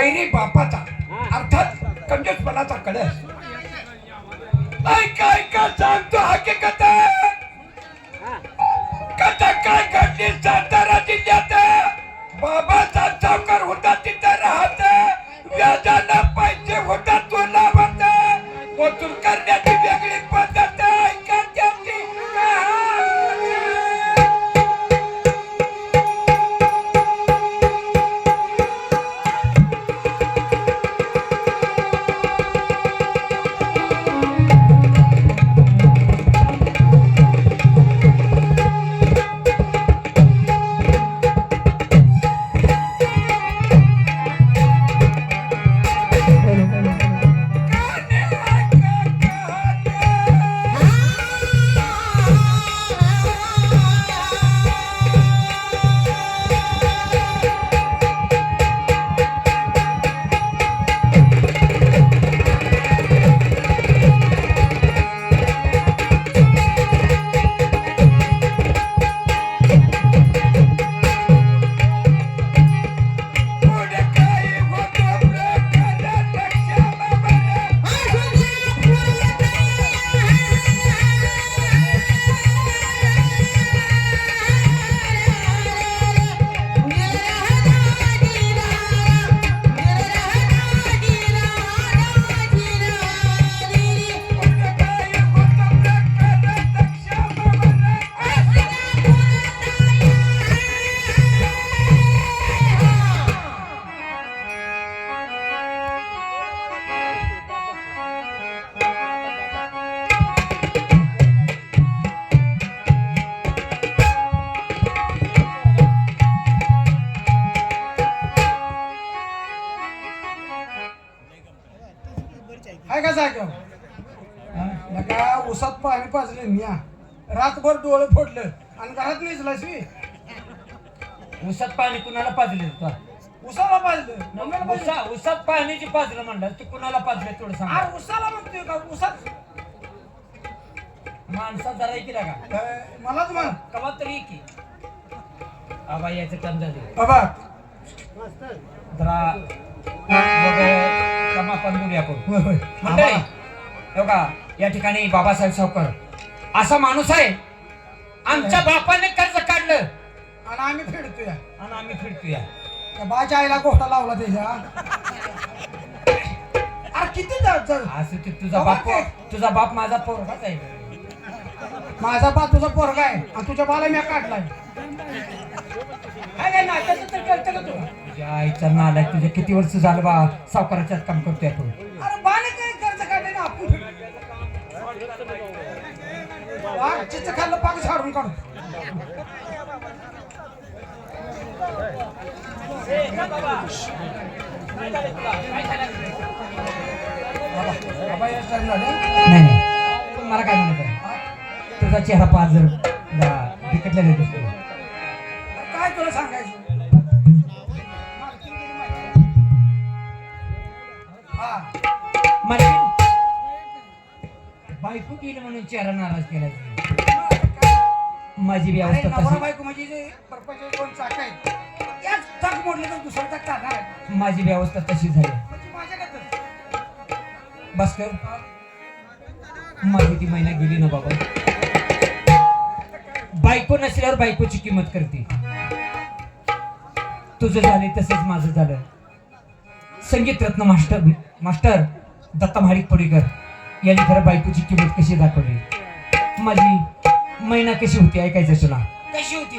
वैरी बापाचा अर्थात कंजूसपणाचा कळस ऐका ऐका सांगतो हकीकत. कथा काय घडली सातारा जिल्ह्यात? बाबाचा सावकार होता तिथं राहत. व्याजानं पैसे होता तो लावत वसूल करण्याची वेगळी पद्धत. आहे का जागे नका उसात पाणी पाजले मिया रातभर डोळे फोडलं आणि घरात निजलास मी उसात पाणी कुणाला पाजले उसाला पाजलं. उसा उसात पाण्याची पाजलं म्हणलं ते कुणाला पाजले थोडं सांग. उसाला म्हणतोय का? उसात माणसा जरा का काय, मलाच म्हण. कवा तरी की आबा याचं काम झाले बाबा. जरा समापन बोलूया आपण. होय होय. मंडळी हो का या ठिकाणी बाबासाहेब सावकर. असा माणूस आहे आमच्या बापाने कर्ज काढलं. आणि आम्ही फेडतोय. आणि आम्ही फिरतोय त्या बाच्या आईला गोष्टा लावला त्याच्या. अरे किती जा- जा- असं ते तुझा बाप तुझा बाप माझा पोरगाच आहे. माझा बा तुझा पोरगा आहे. आणि तुझ्या बाला मी काढलाय. काय काय त्याचं तर कळतं का तुला? आईचा नालाय तुझे किती वर्ष झालं बा? सावकाराच्याच काम करतोय आपण अरे बाने काय कर्ज काढले ना. आपण वाघ चिच खाल्लं पाक झाडून काढू बाबा, बाबा या time ला ना, नाही नाही. पण मला काय म्हणत तुझा चेहरा पाच जरा बिकटलेला दिसतो काय तुला सांगायचं? बायको केली म्हणून चेहरा नाराज केला माझी नवरा तशी. बायको म्हणजे जे परपंच दोन चाक आहेत याच चाक मोडले तर दुसरा चाक टाकणार आहे? माझी बी अवस्था तशी झाली. म्हणजे माझ्याकडे बस कर माझी ती महिना गेली ना बाबा. बायको नसल्यावर बायकोची किंमत करते. तुझं झाले तसंच माझं झालं. संगीत रत्न मास्टर मास्टर दत्ता महाडिक पडीकर यांनी खरं बायकोची किंमत कशी दाखवली? माझी महिना कशी होती? ऐकायचं तुला. कशी होती?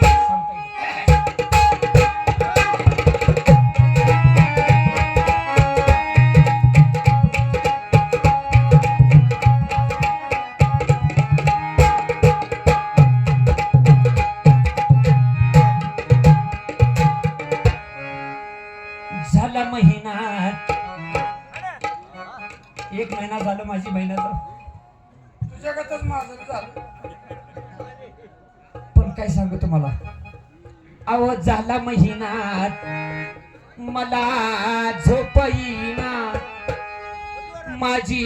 झाला महिनात. मला झोपईना. माझी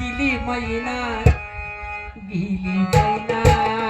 गेली महिना गेली महिना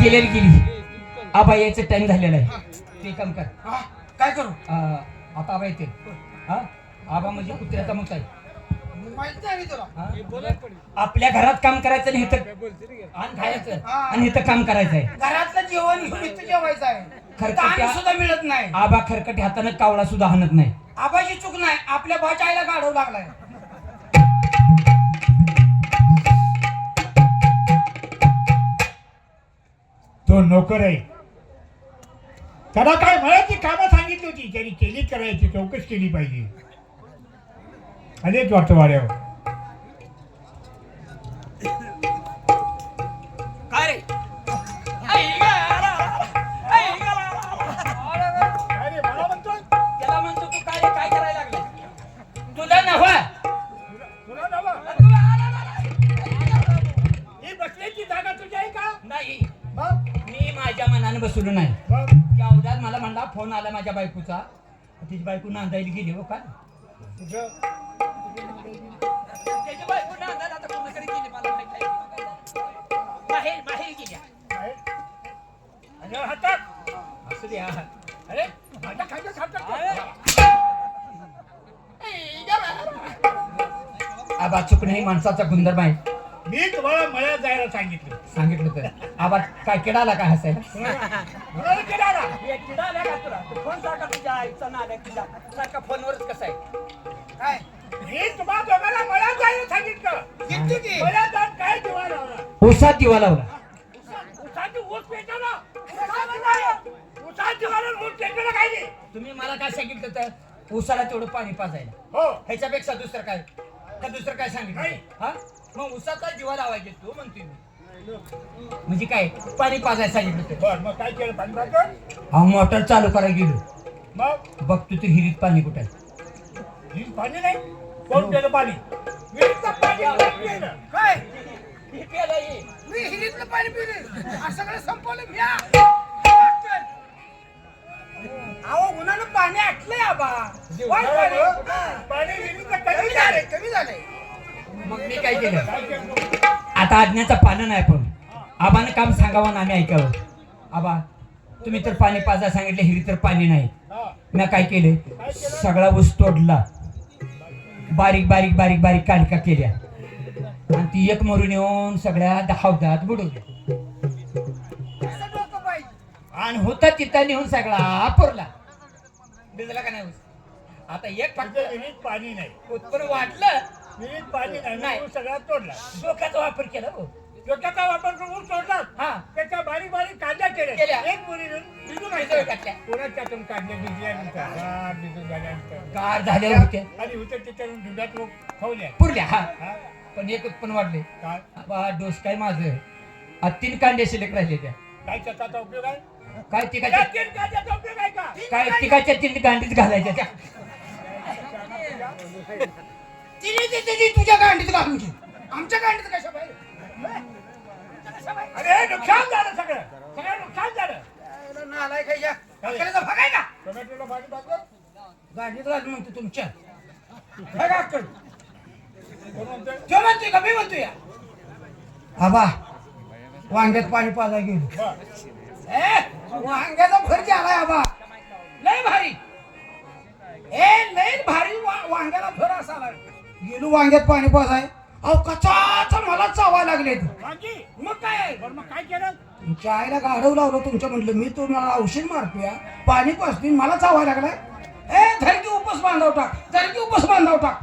गेलेली गेली. आबा यायचं टाइम झालेला आहे. ते काम कर. हा काय करू? आता आबा येते. हा? आबा म्हणजे कुत्र्याचा मुत आहे. हा? आपल्या घरात काम करायचं आणि इथं आणि खायचं. आणि इथं काम करायचं आहे घरातलं जेवण जेवायचं आहे. सुद्धा मिळत नाही. आबा खरकट हातानं कावळा सुद्धा हाणत नाही. आबाची चूक नाही. आपल्या भाच्या आईला गाढव लागलाय. तो नोकर आहे. त्याला काय मळाची कामं सांगितली होती? त्यांनी केली करायची चौकशी केली पाहिजे. आलेच वाटतं वाड्यावर तुला नवा. ही बसण्याची जागा तुझी आहे का? नाही. माझ्या मनाने बसलो नाही. त्या अवधात मला म्हणला फोन आला माझ्या बायकोचा. तिची बायको नांदायला गेली हो का? त्याची बायको नांदायला आता कोणाकडे गेली मला माहीत नाही. बाहेर बाहेर गेल्या आहे? आणि हातात असू द्या. अरे माझ्या आबा चुकणे ही माणसाचा गुणधर्म आहे. मी तुम्हाला मळ्यात जायला सांगितलं. सांगितलं तर. आबा काय किडाला काय हसायला? ना? फोन सारखा तुझ्या आईचा नाद आहे सारखा फोनवरच कसा आहे? काय? मी तुम्हाला दोघांना मळ्यात जायला सांगितलं. किती की? मळ्यात जाऊन काय दिवा लावला? उसात दिवा लावला. उसाची ऊस पेटवला उसाची नाही. उसाची वाळून ऊस पेटवलं काय नाही. तुम्ही मला काय सांगितलं तर? उसाला तेवढं पाणी पाजायला. हो. ह्याच्यापेक्षा दुसरं काय? का दुसरं काय सांगितलं? नाही. हा? मग उसाचा दिवा लावायचे तू म्हणते मी. म्हणजे काय पाणी पाजायला सांगितलं तर बर मग काय केलं? पाणी पाजलं? हा मोटर चालू करायला गेलो. मग? बघतो तर हिरीत पाणी कुठे आहे? ही पाणी नाही? कोण पेलं पाणी? विहिरीचं पाणी कोण पेलं? काय? हे प्यायला ये. मी हिरीतलं पाणी पिले. सगळं संपवलं म्या अहो उन्हानं पाणी आटलंय आबा. वाट पाणी. पाणी विहिरीचं कमी झालंय. कमी झालंय. मग मी काय केलं? आता आज्ञाचं पानं नाही पण. आबानं काम सांगावं आणि आम्ही ऐकावं. आबा तुम्ही तर पाणी पाजा सांगितलं हिरी तर पाणी नाही. मी काय केले? सगळा ऊस तोडला. बारीक बारीक बारीक बारीक कालिका केल्या. आणि ती एक मरून येऊन सगळ्या दहावदात बुडवल्या आणि होता तिथं नेऊन सगळा पुरला. भिजला का नाही आता एक फक्त पाणी नाही. उत्पन्न वाटलं विहिरीत पाणी नाही सगळा तोडला. डोक्याचा वापर केला हो डोक्याचा वापर करून तोडला. हा. त्याच्या बारीक बारीक कांद्या केल्या. केल्या. एक मुली. पुन्हा त्यातून कांदे भिजल्यानंतर हा, भिजून झाल्यानंतर. गार झाल्यावर होते आणि होते त्याच्यावरून दुधात लोक खावल्या पुरल्या हा. हा? पण एक उत्पन्न वाढले. काय? बा डोस काय माझं? आ, तीन कांदे शिल्लक राहिले त्या. काय त्याचा उपयोग आहे? काय त्या तिकाच्या तीन कांद्याचा उपयोग आहे का? काय तिकाच्या तीन कांडीत घालायच्या त्या. तिने ती तिने तुझ्या गांडीत घालून घे आमच्या गांडीत कशा पाहिजे अरे नुकसान झालं सगळं. सगळं नुकसान झालं. नालाय खायच्या अक्कलीचा भाग आहे का? टोमॅटोला पाणी टाकलं गांडीत घालून म्हणतो तुमच्या. का अक्कल तो म्हणतोय का? मी म्हणतोय या. आबा वांग्यात पाणी पाजा गेलो. ए वांग्याचा भर झालाय आबा लय भारी. ए लय भारी वांग्याला भर असाला गेलो वांग्यात पाणी पाजाय. अहो कचाच मला चावा लागले वांगी मग काय? बरं मग काय केलं? तुमच्या आईला गाढव लावलं तुमच्या म्हटलं मी तुम्हाला औषध मारतोय. पाणी पाजतोय मला चावा लागलाय. ए धरकी उपस बांधाव टाक धरकी उपस बांधाव टाक.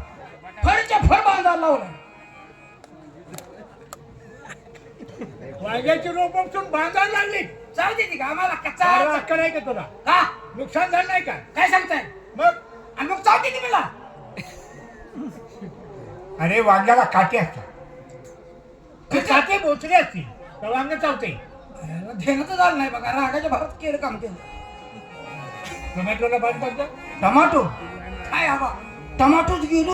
फळच्या फळ बांधायला लावलाय. वांग्याची रोप उपटून बांधायला लागली. जाऊ दे ती का आम्हाला कच्चा अक्कल आहे का तुला? हा? नुकसान झालं नाही का? काय सांगताय? मग? आणि मग जाऊ दे ती मला. अरे वांग्याला काटे असतात. ते काटे बोचले असतील तर वांग चावते. धेनं तर झालं नाही बघा रागाच्या भरात केलं काम केलं. टोमॅटोला टाकलं टमाटो. काय आबा टमाटोच गेलो.